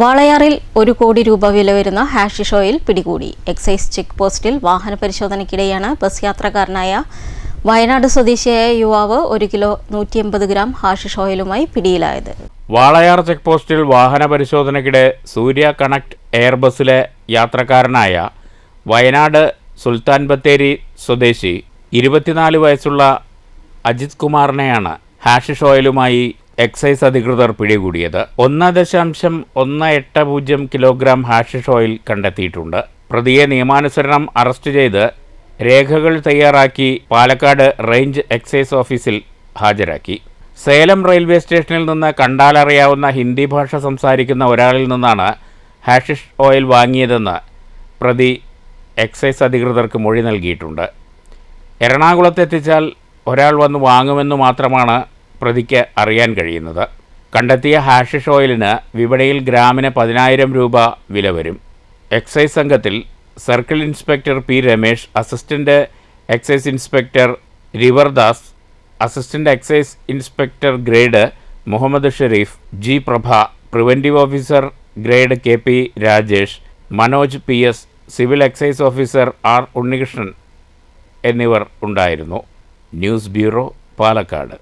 വാളയാറിൽ ഒരു കോടി രൂപ വില വരുന്ന ഹാഷിഷ് ഓയിൽ പിടികൂടി. എക്സൈസ് ചെക്ക് പോസ്റ്റിൽ വാഹന പരിശോധനയ്ക്കിടെയാണ് ബസ് യാത്രക്കാരനായ വയനാട് സ്വദേശിയായ യുവാവ് ഒരു കിലോ നൂറ്റി എൺപത് ഗ്രാം ഹാഷിഷ് ഓയിലുമായി പിടിയിലായത്. വാളയാർ ചെക്ക് പോസ്റ്റിൽ വാഹന പരിശോധനയ്ക്കിടെ സൂര്യ കണക്ട് എയർ ബസ്സിലെ യാത്രക്കാരനായ വയനാട് സുൽത്താൻ ബത്തേരി സ്വദേശി ഇരുപത്തിനാല് വയസ്സുള്ള അജിത് കുമാറിനെയാണ് ഹാഷിഷ് ഓയിലുമായി എക്സൈസ് അധികൃതർ പിടികൂടിയത്. ഒന്ന് ദശാംശം ഒന്ന് എട്ട് പൂജ്യം കിലോഗ്രാം ഹാഷിഷ് ഓയിൽ കണ്ടെത്തിയിട്ടുണ്ട്. പ്രതിയെ നിയമാനുസരണം അറസ്റ്റ് ചെയ്ത് രേഖകൾ തയ്യാറാക്കി പാലക്കാട് റേഞ്ച് എക്സൈസ് ഓഫീസിൽ ഹാജരാക്കി. സേലം റെയിൽവേ സ്റ്റേഷനിൽ നിന്ന് കണ്ടാലറിയാവുന്ന ഹിന്ദി ഭാഷ സംസാരിക്കുന്ന ഒരാളിൽ നിന്നാണ് ഹാഷിഷ് ഓയിൽ വാങ്ങിയതെന്ന് പ്രതി എക്സൈസ് അധികൃതർക്ക് മൊഴി നൽകിയിട്ടുണ്ട്. എറണാകുളത്തെത്തിച്ചാൽ ഒരാൾ വന്ന് വാങ്ങുമെന്ന് മാത്രമാണ് പ്രതിക്ക് അറിയാൻ കഴിയുന്നത്. കണ്ടെത്തിയ ഹാഷിഷ് ഓയിലിന് വിപണിയിൽ ഗ്രാമിന് പതിനായിരം രൂപ വില വരും. എക്സൈസ് സംഘത്തിൽ circle inspector P Ramesh assistant excise inspector Riverdas assistant excise inspector grade Muhammad Sharif G Prabha preventive officer grade K P Rajesh Manoj P S civil excise officer R Unnikrishnan എന്നിവർ ഉണ്ടായിരുന്നു. News bureau Palakkad.